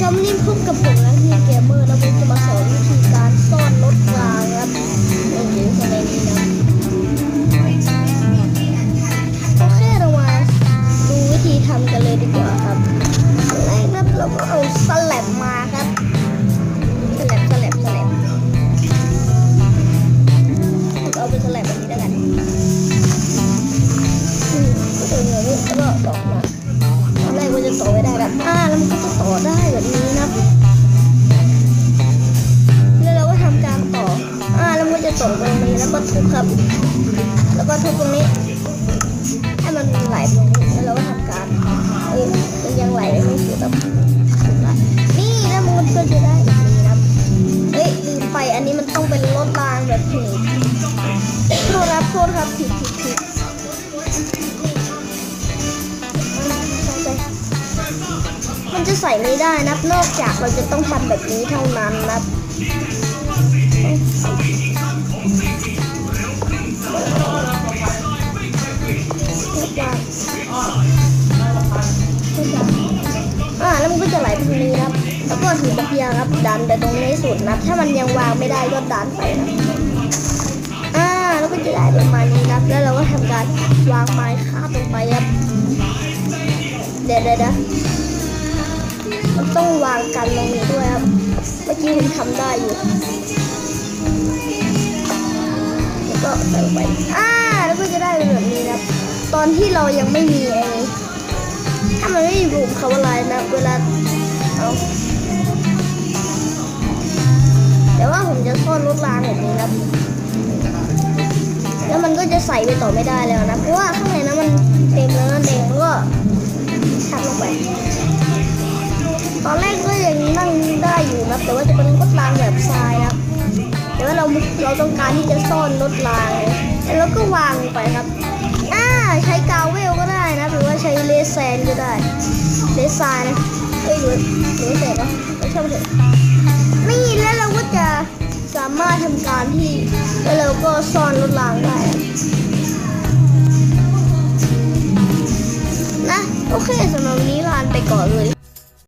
ครับนี่พบกับผมนะที่เกมเมอร์แล้วผมจะมาสอนวิธีการซ่อนรถรา ต่อไม่ได้แบบอ่าแล้วมันก็จะต่อได้แบบนี้นะแล้วเราก็ทำการต่ออ่าแล้วมันก็จะต่อตรงนี้แล้วก็ทุบครับ แล้วก็ทุบตรงนี้ให้มันไหลตรงนี้แล้วเราก็ทำการเอ้ยมันยังไหลไม่สุดแบบนี่แล้วมันก็จะได้แบบนี้นะเฮ้ยลืมไปอันนี้มันต้องเป็นรถรางแบบนี้โทษครับโทษครับผิดผิด จะใส่ไม่ได้นะนอกจากเราจะต้องทำแบบนี้เท่านั้นนะอ่าแล้วมันก็จะไหลตรงนี้ครับ แล้วก็ถือตะเกียงครับ ดันไปตรงนี้ให้สุดนะ ถ้ามันยังวางไม่ได้ก็ดันไปนะอ่าแล้วก็จะได้ประมาณนี้นะแล้วเราก็ทำการวางไม้คาบลงไปครับ เดี๋ยวเดี๋ยว ต้องวางกันตรงนี้ด้วยครับ เมื่อกี้ผมทำได้อยู่ แล้วก็ใส่ไปอ่าแล้วก็จะได้เป็นแบบนี้นะครับ ตอนที่เรายังไม่มีไอ้ถ้ามันไม่มีปุ่มคำว่าไลนะ เวลาเอาแต่ว่าผมจะซ่อนรถรางแบบนี้ครับแล้วมันก็จะใส่ไปต่อไม่ได้แล้วนะ เพราะว่าข้างในนั้นมันเต็มแล้วนั่นเองมันก็ แต่ว่าจะเป็นรถรางแบบทรายครับแต่ว่าเราเราต้องการที่จะซ่อนรถรางแล้วก็วางไปครับอ่าใช้กาวเวลก็ได้นะหรือว่าใช้เลสแซนก็ได้เลสทรายนะเอ้ยหรือหรือเสร็จปะไม่ใช่เถอะนี่แล้วเราก็จะสามารถทำการที่แล้วเราก็ซ่อนรถรางได้นะโอเคสำหรับวันนี้ลาไปก่อนเลย